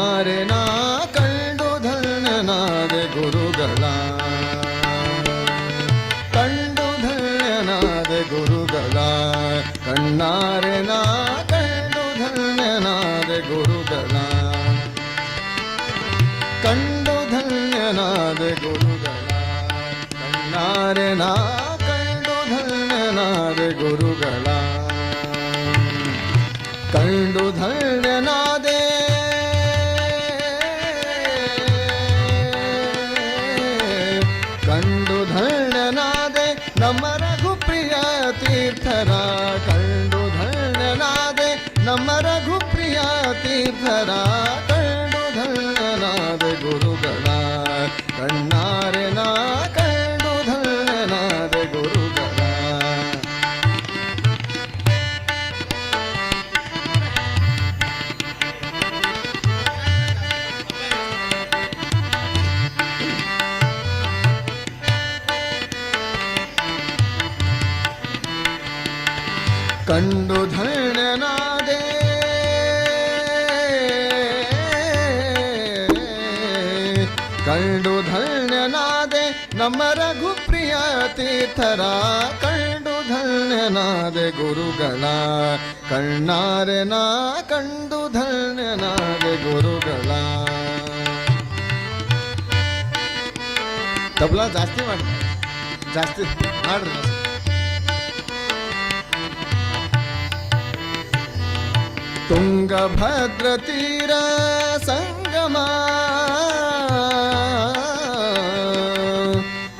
ಆರೆನ ಕಂಡು ಧನ್ಯನಾದೆ ಗುರುಗಳ ಕಂಡು ಧನ್ಯನಾದೆ ಗುರುಗಳ ಕಣ್ಣಾರೆನ ಕಂಡು ಧನ್ಯನಾದೆ ಗುರುಗಳ ಕಂಡು ಧನ್ಯನಾದೆ ಗುರುಗಳ ಕಣ್ಣಾರೆನ ಕಂಡು ಧನ್ಯನಾದೆ ಗುರುಗಳ ಕಂಡು ಧನ್ಯನಾದೆ ತೀರ್ಥರ ಕಂಡು ಧನ್ಯನಾದೆ ಗುರುಗಳ ಕಣ್ಣಾರೆ ನಾ ಕಂಡು ಧನ್ಯನಾದೆ ಗುರುಗಳ ಕಂಡು ಧನ್ಯನಾದೆ ಕಂಡು ಧನ್ಯನಾದೆ ನಮ್ಮ ರಘುಪ್ರಿಯ ತೀರ್ಥರ ಕಂಡು ಧನ್ಯನಾದೆ ಗುರುಗಳ ಕಣ್ಣಾರೆ ನಾ ಕಂಡು ಧನ್ಯನಾದೆ ಗುರುಗಳ ತಬಲಾ ಜಾಸ್ತಿ ಮಾಡಿ ಜಾಸ್ತಿ ಮಾಡ್ರಿ ತುಂಗಭದ್ರ ತೀರ ಸಂಗಮ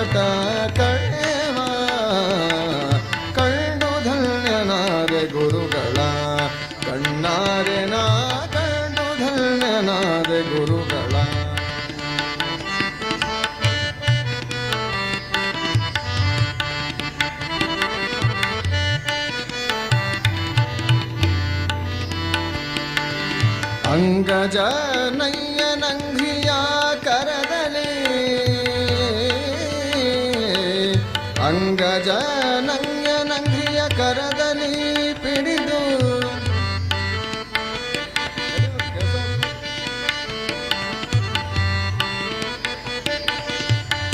ಸಂಕಟ ಕಳೆವ ಕಂಡು ಧನ್ಯನಾದೆ ಗುರುಗಳ ಕಣ್ಣಾರೆ ನಾ ಕಂಡು ಧನ್ಯನಾದೆ ಗುರುಗಳ. ಅಂಗಜ ಅಂಗಜ ನಂಗಿಯ ಕರದಲ್ಲಿ ಪಿಡಿದು.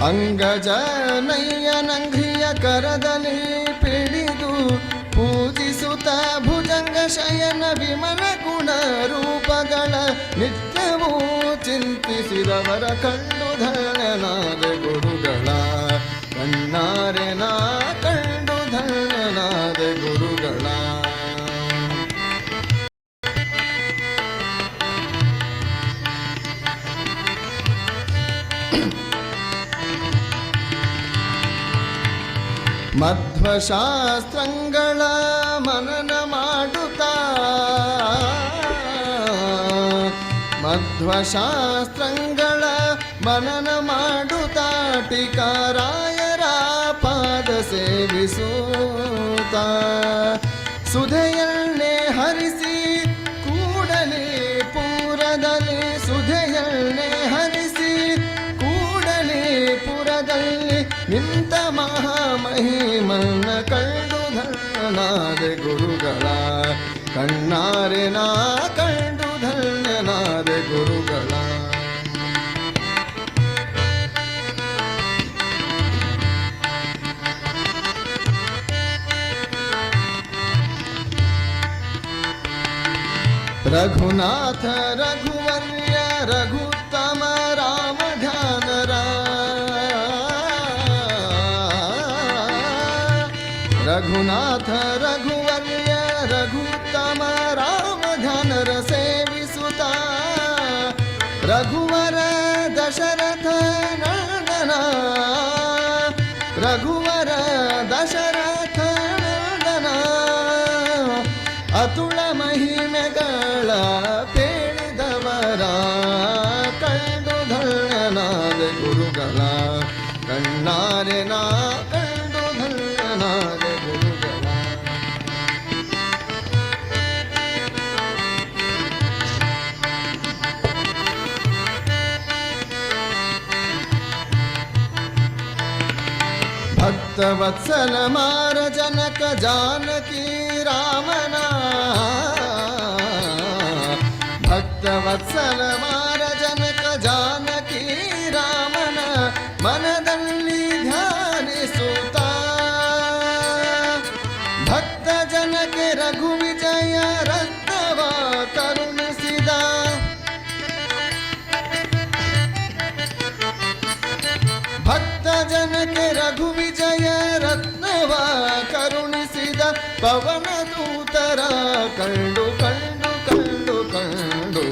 ಅಂಗಜ ನಯ್ಯನಂಘಿಯ ಕರದಲ್ಲಿ ಪಿಡಿದು. ಪೂಜಿಸುತ್ತ ಭುಜಂಗ ಶಯನ ವಿಮಲ ಗುಣ ರೂಪಗಳ ನಿತ್ಯವೂ ಚಿಂತಿಸಿದವರ ಕಂಡು ಧರಣನಾದ ಗುರುಗಳ. ಕಣ್ಣಾರೆ ನಾ ಧನ್ಯನಾದ ಗುರುಗಳ. ಮಧ್ವಶಾಸ್ತ್ರಗಳ ಮನನ ಮಾಡುತ್ತಾ. ಮಧ್ವಶಾಸ್ತ್ರಗಳ ಮನನ ಮಾಡುತ್ತಾ. ಟೀಕಾರಾಯರ ಪಾದ ಸೇವಿಸೂತ ಸುಧೆಯನ್ನೇ ಹರಿಸಿ ಕೂಡಲೇ ಪೂರದಲ್ಲಿ, ಸುಧೆಯನ್ನೇ ಹರಿಸಿ ಕೂಡಲೇ ಪುರದಲ್ಲಿ ನಿಂತ ಮಹಾಮಹಿಮನ್ನ ಕಂಡು ಧನಾದೆ ಗುರುಗಳ ಕಣ್ಣಾರೆ ನಾ રઘુનાથ રઘુવર્ય રઘુતમ રામ ધ્યાન રઘુનાથ રઘુ ಭಕ್ತವತ್ಸಲ ಮಾರ ಜನಕ ಜಾನಕಿ ರಾಮನ ಭಕ್ತವತ್ಸಲ ಮಾರ ಜನಕ ಜಾನಕಿ ರಾಮನ ಮನದಲ್ಲಿ ಧ್ಯಾನಿಸುತ್ತ ಭಕ್ತ ಜನಕ್ಕೆ ರಘು ವಿಜಯ ರತ್ನವ ಕರುಣಿಸಿದ ಭಕ್ತ ಜನಕ್ಕೆ ರಘು ಪವನ ದೂತರ ಕಂಡು ಕಂಡು ಕಂಡು ಕಂಡು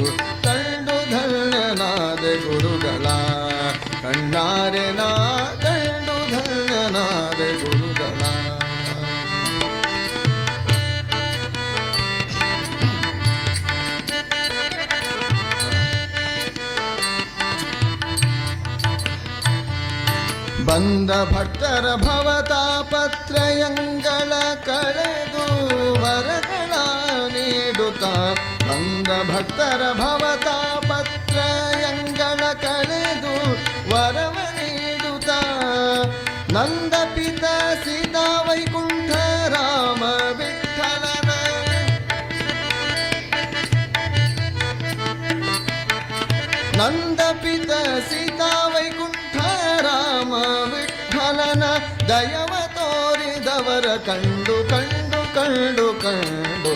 ಕಂಡು ಧನ್ಯನಾದ ಗುರುಗಳ ಕಣ್ಣಾರೆ ನಾ ಬಂದ ಭಕ್ತರ ಭವತಾಪತ್ರಯಂಗಳ ಕಳೆದು ವರಗಳ ನೀಡುತ್ತ ಬಂದ ಭಕ್ತರ ಭವತಾಪತ್ರಯಂಗಳ ಕಳೆದು ವರವ ನೀಡುತ್ತ ನಂದ ಪಿತ ಸೀತಾ ವೈಕುಂಠ ವಿಠಲನ ದಯವ ತೋರಿದವರ ಕಂಡು ಕಂಡು ಕಂಡು ಕಂಡು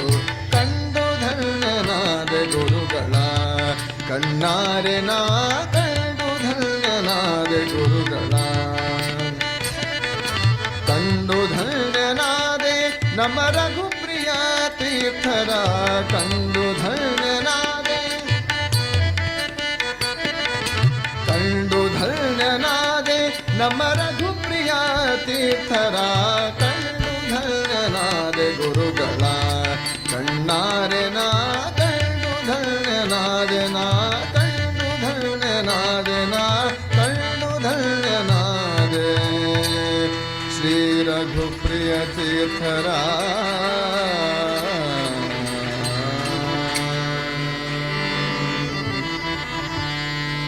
ಕಂಡು ಧನ್ಯನಾದ ಗುರುಗಳ ಕಣ್ಣಾರೆ ನಾ ಕಂಡು ಧನ್ಯನಾದ ಗುರುಗಳ ಕಂಡು ಧನ್ಯನಾದೆ ನಮ್ಮ ರಘುಪ್ರಿಯ ತೀರ್ಥರ ಕಂಡು ಧನ್ಯನಾದೆ ಕಂಡು ಧನ್ಯನಾದೆ ರಘುಪ್ರಿಯ ತೀರ್ಥರ ಕಣ್ಣು ಗುರುಗಳ, ಕಣ್ಣಾರೆ ನಾ ಕಣ್ಣು ಧನ್ಯನಾದೆ ನಾ, ಕಣ್ಣು ಧನ್ಯನಾದೆ ನಾ, ಕಣ್ಣು ಧನ್ಯನಾದೆ ಶ್ರೀ ರಘುಪ್ರಿಯ ತೀರ್ಥರ.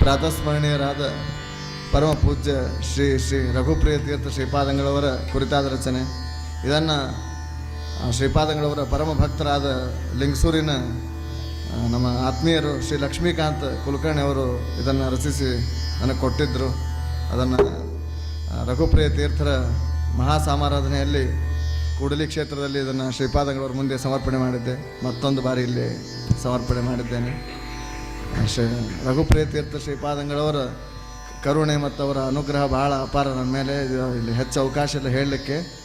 ಪ್ರಾತಸ್ಮರಣೀಯರಾದ ಪರಮ ಪೂಜ್ಯ ಶ್ರೀ ಶ್ರೀ ರಘುಪ್ರಿಯ ತೀರ್ಥ ಶ್ರೀಪಾದಂಗಳವರ ಕುರಿತಾದ ರಚನೆ. ಇದನ್ನು ಶ್ರೀಪಾದಂಗಳವರ ಪರಮ ಭಕ್ತರಾದ ಲಿಂಗಸೂರಿನ ನಮ್ಮ ಆತ್ಮೀಯರು ಶ್ರೀ ಲಕ್ಷ್ಮೀಕಾಂತ್ ಕುಲಕರ್ಣಿ ಅವರು ಇದನ್ನು ರಚಿಸಿ ನನಗೆ ಕೊಟ್ಟಿದ್ದರು ಅದನ್ನು ರಘುಪ್ರಿಯ ತೀರ್ಥರ ಮಹಾ ಸಮಾರಾಧನೆಯಲ್ಲಿ ಕೂಡಲಿ ಕ್ಷೇತ್ರದಲ್ಲಿ ಇದನ್ನು ಶ್ರೀಪಾದಂಗಳವರ ಮುಂದೆ ಸಮರ್ಪಣೆ ಮಾಡಿದ್ದೆ. ಮತ್ತೊಂದು ಬಾರಿ ಇಲ್ಲಿ ಸಮರ್ಪಣೆ ಮಾಡಿದ್ದೇನೆ. ಶ್ರೀ ರಘುಪ್ರಿಯ ತೀರ್ಥ ಶ್ರೀಪಾದಂಗಳವರ ಕರುಣೆ ಮತ್ತು ಅವರ ಅನುಗ್ರಹ ಭಾಳ ಅಪಾರ. ನನ್ನ ಮೇಲೆ ಇಲ್ಲಿ ಹೆಚ್ಚು ಅವಕಾಶ ಇಲ್ಲ ಹೇಳಲಿಕ್ಕೆ.